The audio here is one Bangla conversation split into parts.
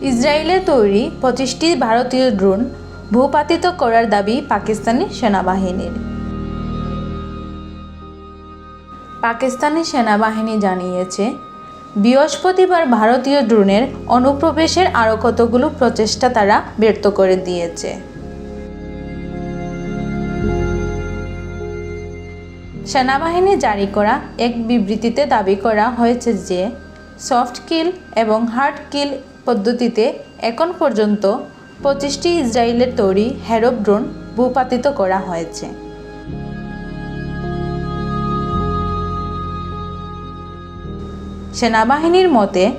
ইসরায়েলের তৈরি পঁচিশটি ভারতীয় ড্রোন ভূপাতিত করার দাবি পাকিস্তানি সেনাবাহিনীর। পাকিস্তানি সেনাবাহিনী জানিয়েছে, বৃহস্পতিবার ভারতীয় ড্রোনের অনুপ্রবেশের আরও কতগুলো প্রচেষ্টা তারা ব্যর্থ করে দিয়েছে। সেনাবাহিনী জারি করা এক বিবৃতিতে দাবি করা হয়েছে যে সফট কিল এবং হার্ড কিল পদ্ধতিতে এখন পর্যন্ত পঁচিশটি ইসরায়েলের তৈরি হ্যারোপ ড্রোন ভূপাতিত করা হয়েছে। সেনাবাহিনীর মতে,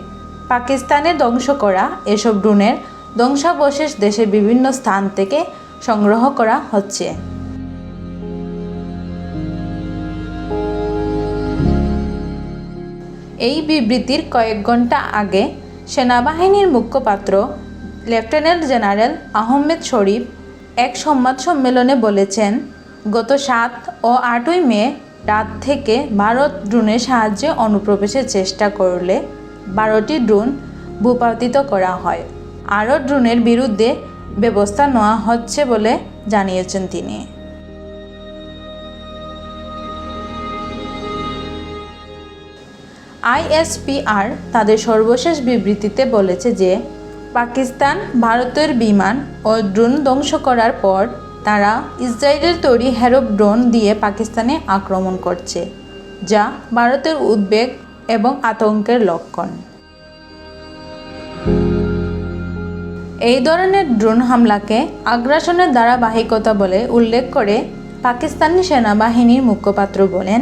পাকিস্তানে ধ্বংস করা এসব ড্রোনের ধ্বংসাবশেষ দেশের বিভিন্ন স্থান থেকে সংগ্রহ করা হচ্ছে। এই বিবৃতির কয়েক ঘণ্টা আগে সেনাবাহিনীর মুখপাত্র, লেফটেন্যান্ট জেনারেল আহমেদ শরীফ এক সংবাদ সম্মেলনে বলেছেন, গত সাত ও আটই মে রাত থেকে ভারত ড্রোনের সাহায্যে অনুপ্রবেশের চেষ্টা করলে বারোটি ড্রোন ভূপাতিত করা হয়। আরও ড্রোনের বিরুদ্ধে ব্যবস্থা নেওয়া হচ্ছে বলে জানিয়েছেন তিনি। আইএসপিআর তাদের সর্বশেষ বিবৃতিতে বলেছে যে, পাকিস্তান ভারতের বিমান ও ড্রোন ধ্বংস করার পর তারা ইসরায়েলের তৈরি হ্যারোপ ড্রোন দিয়ে পাকিস্তানে আক্রমণ করছে, যা ভারতের উদ্বেগ এবং আতঙ্কের লক্ষণ। এই ধরনের ড্রোন হামলাকে আগ্রাসনের ধারাবাহিকতা বলে উল্লেখ করে পাকিস্তানি সেনাবাহিনীর মুখপাত্র বলেন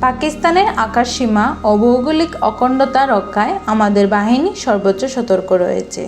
পাকিস্তানের আকাশসীমা ও ভৌগোলিক অখণ্ডতা রক্ষায় আমাদের বাহিনী সর্বোচ্চ সতর্ক রয়েছে।